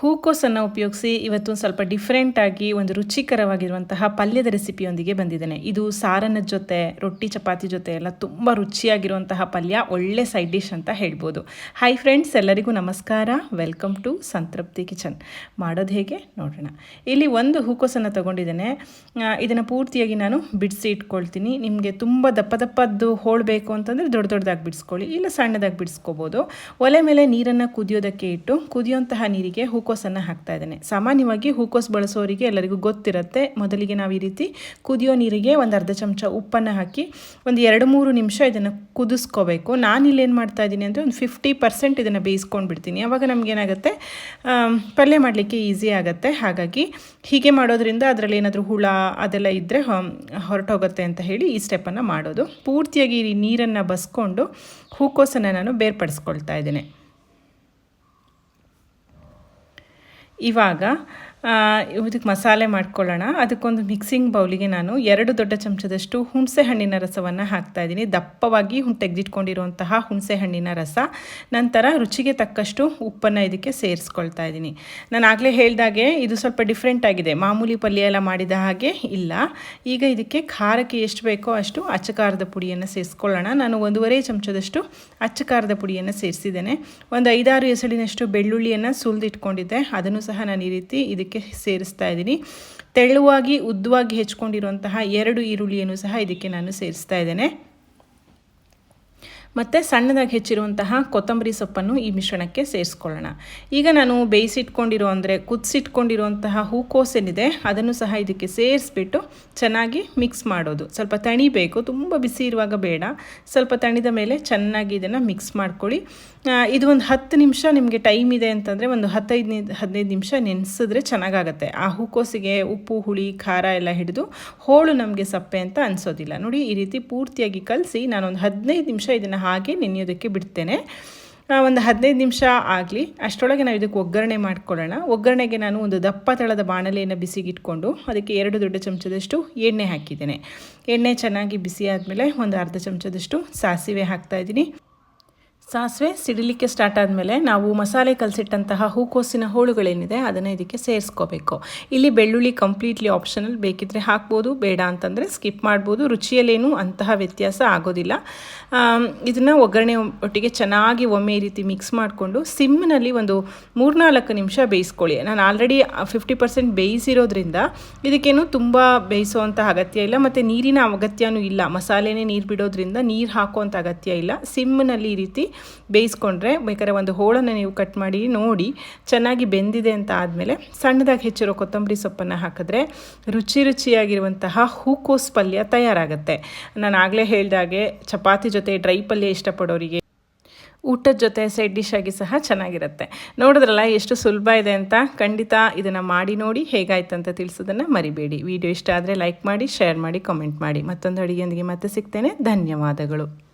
ಹೂಕೋಸನ್ನು ಉಪಯೋಗಿಸಿ ಇವತ್ತು ಸ್ವಲ್ಪ ಡಿಫ್ರೆಂಟಾಗಿ ಒಂದು ರುಚಿಕರವಾಗಿರುವಂತಹ ಪಲ್ಯದ ರೆಸಿಪಿಯೊಂದಿಗೆ ಬಂದಿದ್ದೇನೆ. ಇದು ಸಾರನ ಜೊತೆ, ರೊಟ್ಟಿ, ಚಪಾತಿ ಜೊತೆ ಎಲ್ಲ ತುಂಬ ರುಚಿಯಾಗಿರುವಂತಹ ಪಲ್ಯ, ಒಳ್ಳೆ ಸೈಡ್ ಡಿಶ್ ಅಂತ ಹೇಳ್ಬೋದು. ಹಾಯ್ ಫ್ರೆಂಡ್ಸ್ ಎಲ್ಲರಿಗೂ ನಮಸ್ಕಾರ. Welcome to Santrupti kitchen. ಮಾಡೋದು ಹೇಗೆ? ನೋಡೋಣ. ಇಲ್ಲಿ ಒಂದು ಹೂಕೋಸನ್ನು ತಗೊಂಡಿದ್ದೇನೆ. ಇದನ್ನು ಪೂರ್ತಿಯಾಗಿ ನಾನು ಬಿಡಿಸಿ ಇಟ್ಕೊಳ್ತೀನಿ. ನಿಮಗೆ ತುಂಬ ದಪ್ಪ ದಪ್ಪದ್ದು ಹೋಳಬೇಕು ಅಂತಂದರೆ ದೊಡ್ಡ ದೊಡ್ಡದಾಗಿ ಬಿಡಿಸ್ಕೊಳ್ಳಿ. ಇಲ್ಲ ಸಣ್ಣದಾಗಿ ಬಿಡಿಸ್ಕೋಬೋದು. ಒಲೆ ಮೇಲೆ ನೀರನ್ನು ಕುದಿಯೋದಕ್ಕೆ ಇಟ್ಟು ಕುದಿಯುವಂತಹ ನೀರಿಗೆ ಹೂಕೋಸನ್ನು ಹಾಕ್ತಾ ಇದ್ದೇನೆ. ಸಾಮಾನ್ಯವಾಗಿ ಹೂಕೋಸ್ ಬಳಸೋರಿಗೆ ಎಲ್ಲರಿಗೂ ಗೊತ್ತಿರುತ್ತೆ. ಮೊದಲಿಗೆ ನಾವು ಈ ರೀತಿ ಕುದಿಯೋ ನೀರಿಗೆ ಒಂದು ಅರ್ಧ ಚಮಚ ಉಪ್ಪನ್ನು ಹಾಕಿ ಒಂದು ಎರಡು ಮೂರು ನಿಮಿಷ ಇದನ್ನು ಕುದಿಸ್ಕೋಬೇಕು. ನಾನು ಏನು ಮಾಡ್ತಾ ಇದ್ದೀನಿ ಅಂದರೆ ಒಂದು ಫಿಫ್ಟಿ ಪರ್ಸೆಂಟ್ ಇದನ್ನು ಬೇಯಿಸ್ಕೊಂಡು ಬಿಡ್ತೀನಿ. ಆವಾಗ ನಮಗೇನಾಗುತ್ತೆ ಪಲ್ಯ ಮಾಡಲಿಕ್ಕೆ ಈಸಿ ಆಗುತ್ತೆ. ಹಾಗಾಗಿ ಹೀಗೆ ಮಾಡೋದ್ರಿಂದ ಅದರಲ್ಲಿ ಏನಾದರೂ ಹುಳ ಅದೆಲ್ಲ ಇದ್ದರೆ ಹೊರಟೋಗುತ್ತೆ ಅಂತ ಹೇಳಿ ಈ ಸ್ಟೆಪ್ಪನ್ನು ಮಾಡೋದು. ಪೂರ್ತಿಯಾಗಿ ನೀರನ್ನು ಬಸ್ಕೊಂಡು ಹೂಕೋಸನ್ನು ನಾನು ಬೇರ್ಪಡಿಸ್ಕೊಳ್ತಾ ಇದ್ದೇನೆ. ಇವಾಗ ಇದಕ್ಕೆ ಮಸಾಲೆ ಮಾಡ್ಕೊಳ್ಳೋಣ. ಅದಕ್ಕೊಂದು ಮಿಕ್ಸಿಂಗ್ ಬೌಲಿಗೆ ನಾನು ಎರಡು ದೊಡ್ಡ ಚಮಚದಷ್ಟು ಹುಣಸೆ ಹಣ್ಣಿನ ರಸವನ್ನು ಹಾಕ್ತಾ ಇದ್ದೀನಿ. ದಪ್ಪವಾಗಿ ತೆಗೆದಿಟ್ಕೊಂಡಿರುವಂತಹ ಹುಣಸೆ ಹಣ್ಣಿನ ರಸ. ನಂತರ ರುಚಿಗೆ ತಕ್ಕಷ್ಟು ಉಪ್ಪನ್ನು ಇದಕ್ಕೆ ಸೇರಿಸ್ಕೊಳ್ತಾ ಇದ್ದೀನಿ. ನಾನು ಆಗಲೇ ಹೇಳಿದಾಗೆ ಇದು ಸ್ವಲ್ಪ ಡಿಫ್ರೆಂಟ್ ಆಗಿದೆ. ಮಾಮೂಲಿ ಪಲ್ಯ ಎಲ್ಲ ಮಾಡಿದ ಹಾಗೆ ಇಲ್ಲ. ಈಗ ಇದಕ್ಕೆ ಖಾರಕ್ಕೆ ಎಷ್ಟು ಬೇಕೋ ಅಷ್ಟು ಅಚ್ಚಕಾರದ ಪುಡಿಯನ್ನು ಸೇರಿಸ್ಕೊಳ್ಳೋಣ. ನಾನು ಒಂದೂವರೆ ಚಮಚದಷ್ಟು ಅಚ್ಚಕಾರದ ಪುಡಿಯನ್ನು ಸೇರಿಸಿದ್ದೇನೆ. ಒಂದು ಐದಾರು ಎಸಳಿನಷ್ಟು ಬೆಳ್ಳುಳ್ಳಿಯನ್ನು ಸುಲಿದಿಟ್ಕೊಂಡಿದ್ದೆ. ಅದನ್ನು ಸಹ ನಾನು ಈ ರೀತಿ ಇದಕ್ಕೆ ಸೇರಿಸ್ತಾ ಇದ್ದೀನಿ. ತೆಳುವಾಗಿ ಉದ್ದವಾಗಿ ಹೆಚ್ಕೊಂಡಿರುವಂತಹ ಎರಡು ಈರುಳ್ಳಿಯನ್ನು ಸಹ ಇದಕ್ಕೆ ನಾನು ಸೇರಿಸ್ತಾ ಇದ್ದೇನೆ. ಮತ್ತು ಸಣ್ಣದಾಗಿ ಹೆಚ್ಚಿರುವಂತಹ ಕೊತ್ತಂಬರಿ ಸೊಪ್ಪನ್ನು ಈ ಮಿಶ್ರಣಕ್ಕೆ ಸೇರಿಸ್ಕೊಳ್ಳೋಣ. ಈಗ ನಾನು ಬೇಯಿಸಿಟ್ಕೊಂಡಿರೋ ಅಂದರೆ ಕುದಿಸಿಟ್ಕೊಂಡಿರುವಂತಹ ಹೂಕೋಸೇನಿದೆ, ಅದನ್ನು ಸಹ ಇದಕ್ಕೆ ಸೇರಿಸ್ಬಿಟ್ಟು ಚೆನ್ನಾಗಿ ಮಿಕ್ಸ್ ಮಾಡೋದು. ಸ್ವಲ್ಪ ತಣಿಬೇಕು ತುಂಬ ಬಿಸಿ ಇರುವಾಗ ಬೇಡ. ಸ್ವಲ್ಪ ತಣಿದ ಮೇಲೆ ಚೆನ್ನಾಗಿ ಇದನ್ನು ಮಿಕ್ಸ್ ಮಾಡ್ಕೊಳ್ಳಿ. ಇದು ಒಂದು ಹತ್ತು ನಿಮಿಷ ನಿಮಗೆ ಟೈಮ್ ಇದೆ ಅಂತಂದರೆ ಒಂದು ಹತ್ತೈದು ಹದಿನೈದು ನಿಮಿಷ ನೆನೆಸಿದ್ರೆ ಚೆನ್ನಾಗಾಗತ್ತೆ. ಆ ಹೂಕೋಸಿಗೆ ಉಪ್ಪು, ಹುಳಿ, ಖಾರ ಎಲ್ಲ ಹಿಡಿದು ಹೋಳು ನಮಗೆ ಸಪ್ಪೆ ಅಂತ ಅನಿಸೋದಿಲ್ಲ. ನೋಡಿ, ಈ ರೀತಿ ಪೂರ್ತಿಯಾಗಿ ಕಲಸಿ ನಾನೊಂದು ಹದಿನೈದು ನಿಮಿಷ ಇದನ್ನು ಹಾಗೆ ನೆನೆಯೋದಕ್ಕೆ ಬಿಡ್ತೇನೆ. ಒಂದು ಹದಿನೈದು ನಿಮಿಷ ಆಗಲಿ, ಅಷ್ಟರೊಳಗೆ ನಾವು ಇದಕ್ಕೆ ಒಗ್ಗರಣೆ ಮಾಡ್ಕೊಳ್ಳೋಣ. ಒಗ್ಗರಣೆಗೆ ನಾನು ಒಂದು ದಪ್ಪ ತಳದ ಬಾಣಲೆಯನ್ನು ಬಿಸಿಗಿಟ್ಕೊಂಡು ಅದಕ್ಕೆ ಎರಡು ದೊಡ್ಡ ಚಮಚದಷ್ಟು ಎಣ್ಣೆ ಹಾಕಿದ್ದೇನೆ. ಎಣ್ಣೆ ಚೆನ್ನಾಗಿ ಬಿಸಿ ಆದಮೇಲೆ ಒಂದು ಅರ್ಧ ಚಮಚದಷ್ಟು ಸಾಸಿವೆ ಹಾಕ್ತಾಯಿದ್ದೀನಿ ಸಾಸಿವೆ ಸಿಡಿಲಿಕ್ಕೆ ಸ್ಟಾರ್ಟ್ ಆದಮೇಲೆ ನಾವು ಮಸಾಲೆ ಕಲಸಿಟ್ಟಂತಹ ಹೂಕೋಸಿನ ಹೋಳುಗಳೇನಿದೆ ಅದನ್ನು ಇದಕ್ಕೆ ಸೇರಿಸ್ಕೋಬೇಕು. ಇಲ್ಲಿ ಬೆಳ್ಳುಳ್ಳಿ ಕಂಪ್ಲೀಟ್ಲಿ ಆಪ್ಷನಲ್ ಬೇಕಿದ್ದರೆ ಹಾಕ್ಬೋದು, ಬೇಡ ಅಂತಂದರೆ ಸ್ಕಿಪ್ ಮಾಡ್ಬೋದು. ರುಚಿಯಲ್ಲೇನೂ ಅಂತಹ ವ್ಯತ್ಯಾಸ ಆಗೋದಿಲ್ಲ. ಇದನ್ನು ಒಗ್ಗರಣೆ ಒಟ್ಟಿಗೆ ಚೆನ್ನಾಗಿ ಒಮ್ಮೆ ಈ ರೀತಿ ಮಿಕ್ಸ್ ಮಾಡಿಕೊಂಡು ಸಿಮ್ನಲ್ಲಿ ಒಂದು ಮೂರ್ನಾಲ್ಕು ನಿಮಿಷ ಬೇಯಿಸ್ಕೊಳ್ಳಿ. ನಾನು ಆಲ್ರೆಡಿ ಫಿಫ್ಟಿ ಪರ್ಸೆಂಟ್ ಬೇಯಿಸಿರೋದ್ರಿಂದ ಇದಕ್ಕೇನು ತುಂಬ ಬೇಯಿಸೋವಂಥ ಅಗತ್ಯ ಇಲ್ಲ, ಮತ್ತು ನೀರಿನ ಅಗತ್ಯನೂ ಇಲ್ಲ. ಮಸಾಲೆನೇ ನೀರು ಬಿಡೋದ್ರಿಂದ ನೀರು ಹಾಕುವಂಥ ಅಗತ್ಯ ಇಲ್ಲ. ಸಿಮ್ನಲ್ಲಿ ಈ ರೀತಿ ಬೇಯಿಸ್ಕೊಂಡ್ರೆ ಬೇಕಾದ್ರೆ ಒಂದು ಹೋಳನ್ನು ನೀವು ಕಟ್ ಮಾಡಿ ನೋಡಿ ಚೆನ್ನಾಗಿ ಬೆಂದಿದೆ ಅಂತ ಆದಮೇಲೆ ಸಣ್ಣದಾಗಿ ಹೆಚ್ಚಿರೋ ಕೊತ್ತಂಬರಿ ಸೊಪ್ಪನ್ನು ಹಾಕಿದ್ರೆ ರುಚಿ ರುಚಿಯಾಗಿರುವಂತಹ ಹೂಕೋಸ್ ಪಲ್ಯ ತಯಾರಾಗುತ್ತೆ. ನಾನು ಆಗಲೇ ಹೇಳಿದಾಗೆ ಚಪಾತಿ ಜೊತೆ ಡ್ರೈ ಪಲ್ಯ ಇಷ್ಟಪಡೋರಿಗೆ ಊಟದ ಜೊತೆ ಸೈಡ್ ಡಿಶ್ ಆಗಿ ಸಹ ಚೆನ್ನಾಗಿರುತ್ತೆ. ನೋಡಿದ್ರಲ್ಲ ಎಷ್ಟು ಸುಲಭ ಇದೆ ಅಂತ? ಖಂಡಿತ ಇದನ್ನು ಮಾಡಿ ನೋಡಿ ಹೇಗಾಯ್ತು ಅಂತ ತಿಳಿಸೋದನ್ನು ಮರಿಬೇಡಿ. ವಿಡಿಯೋ ಇಷ್ಟ ಆದರೆ ಲೈಕ್ ಮಾಡಿ ಶೇರ್ ಮಾಡಿ ಕಮೆಂಟ್ ಮಾಡಿ. ಮತ್ತೊಂದು ಅಡುಗೆಯೊಂದಿಗೆ ಮತ್ತೆ ಸಿಗ್ತೇನೆ. ಧನ್ಯವಾದಗಳು.